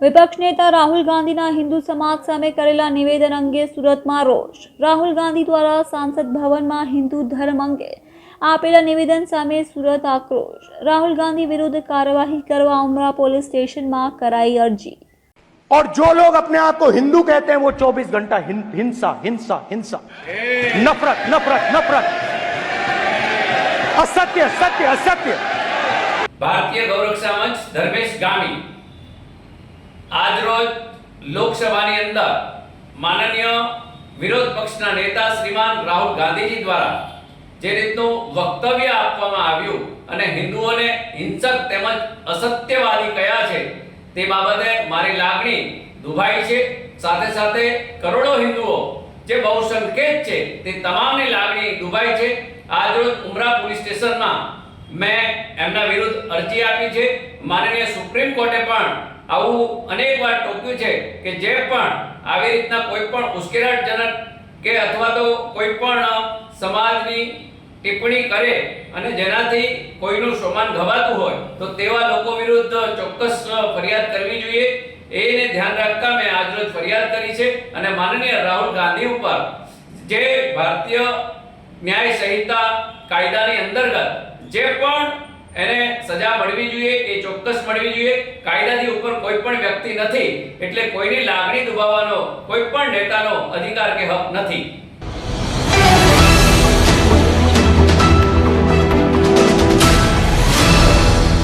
વિપક્ષ નેતા રાહુલ ગાંધીના હિન્દુ સમાજ સામે કરેલા નિવેદન અંગે સુરતમાં રોષ રાહુલ ગાંધી દ્વારા સાંસદ ભવનમાં હિન્દુ ધર્મ અંગે આપેલા નિવેદન સામે સુરત આક્રોશ રાહુલ ગાંધી વિરુદ્ધ કાર્યવાહી કરવા ઉમરા પોલીસ સ્ટેશનમાં કરાઈ અરજી और जो लोग अपने आप को हिंदू कहते हैं वो 24 घंटा हिं- हिंसा हिंसा हिंसा नफरत नफरत नफरत असत्य सत्य असत्य ભારતીય ગૌરક્ષા મંચ ધર્મેશ ગામી આજરોજ લોકસભાની અંદર માનનીય વિરોધ પક્ષના નેતા શ્રીમાન રાહુલ ગાંધીજી દ્વારા જે રીતનું વક્તવ્ય આપવામાં આવ્યું અને હિન્દુઓને હિંસક તેમજ અસત્યવાદી કયા છે તે બાબતે મારી લાગણી દુભાઈ છે. સાથે સાથે કરોડો હિન્દુઓ જે બહુસંખ્યક છે તે તમામની લાગણી દુભાઈ છે. આજરોજ ઉમરા પોલીસ સ્ટેશનમાં મેં એમના વિરુદ્ધ અરજી આપી છે. માનનીય સુપ્રીમ કોર્ટે પણ આવું અનેક વાર ટોક્યું છે કે જે પણ આવી રીતના કોઈ પણ ઉશ્કેરાટજનક કે અથવા તો કોઈ પણ સમાજની ટિપ્પણી કરે અને જેનાથી કોઈનું સમાન ગવાતું હોય, તો તેવા લોકો વિરુદ્ધ ચોક્કસ ફરિયાદ કરવી જોઈએ. એને ધ્યાન રાખતા મેં આજરોજ ફરિયાદ કરી છે અને માનનીય રાહુલ ગાંધી ઉપર જે ભારતીય ન્યાય સંહિતા કાયદાની અંતર્ગત જે પણ એને સજા મળવી જોઈએ, એ ચોક્કસ મળવી જોઈએ. કાયદાથી ઉપર કોઈ પણ વ્યક્તિ નથી, એટલે કોઈની લાગણી દુભાવવાનો, કોઈ પણ નેતાનો અધિકાર કે હક નથી.